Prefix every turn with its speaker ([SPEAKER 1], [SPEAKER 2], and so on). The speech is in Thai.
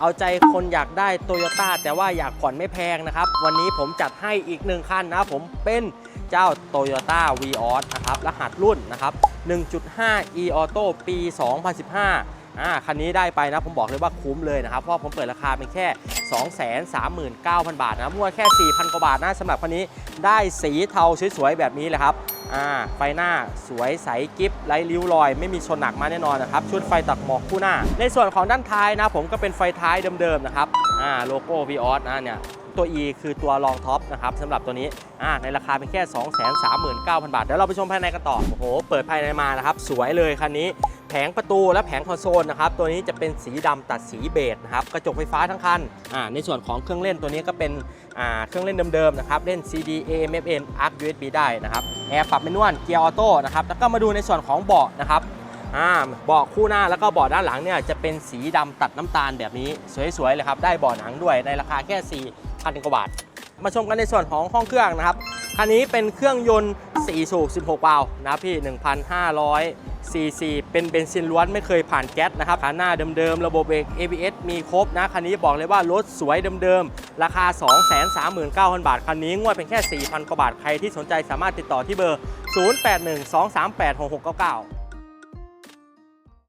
[SPEAKER 1] เอาใจคนอยากได้โตโยต้าแต่ว่าอยากผ่อนไม่แพงนะครับ วันนี้ผมจัดให้อีกหนึ่งคันนะผมเป็นเจ้า Toyota v ีออนะครับ รหัสรุ่นนะครับ 1.5 e auto ปี 2015อ่าคันนี้ได้ไปนะ ผมบอกเลยว่าคุ้มเลยนะครับ เพราะผมเปิดราคาเป็นแค่ 239,000 บาทนะมั่วแค่ 4,000 กว่าบาทนะสำหรับคันนี้ได้สีเทาสวยๆแบบนี้เลยครับ อ่าไฟหน้าสวยใสกิฟไร้ริ้วรอย ไม่มีชนหนักมาแน่นอนนะครับ ชุดไฟตัดหมอกคู่หน้า ในส่วนของด้านท้ายนะผมก็เป็นไฟท้ายเดิมๆนะครับอ่าโลโก้ v ีออสนะเนี่ยตัว E คือตัวรองท็อปนะครับสำหรับตัวนี้ในราคาเป็นแค่ 239,000 บาท เดี๋ยวเราไปชมภายในกันต่อ โอ้โห เปิดภายในมานะครับ สวยเลยคันนี้ แผงประตูและแผงคอนโซลนะครับตัวนี้จะเป็นสีดำตัดสีเบจนะครับกระจกไฟฟ้าทั้งคันอ่าในส่วนของเครื่องเล่นตัวนี้ก็เป็นอ่าเครื่องเล่นเดิมๆนะครับเล่น CD AM FM ARC USB ได้นะครับแอร์ปรับเมนวลเกียร์ออโต้นะครับแล้วก็มาดูในส่วนของเบาะนะครับอ่าเบาะคู่หน้าแล้วก็เบาะด้านหลังเนี่ยจะเป็นสีดำตัดน้ำตาลแบบนี้สวยๆเลยครับได้เบาะหนังด้วยในราคาแค่ 4,000กว่าบาทมาชมกันในส่วนของห้องเครื่องนะครับคันนี้เป็นเครื่องยนต์4สูบ16 วาล์วนะครับพี่ 1,500 ซีซีเป็นเบนซินล้วนไม่เคยผ่านแก๊สนะครับขาหน้าเดิมๆ ระบบเบรก ABS มีครบนะ คันนี้บอกเลยว่ารถสวยเดิมๆ ราคา 239,000 บาท คันนี้งวดเป็นแค่ 4,000 กว่าบาท ใครที่สนใจสามารถติดต่อที่เบอร์ 0812386699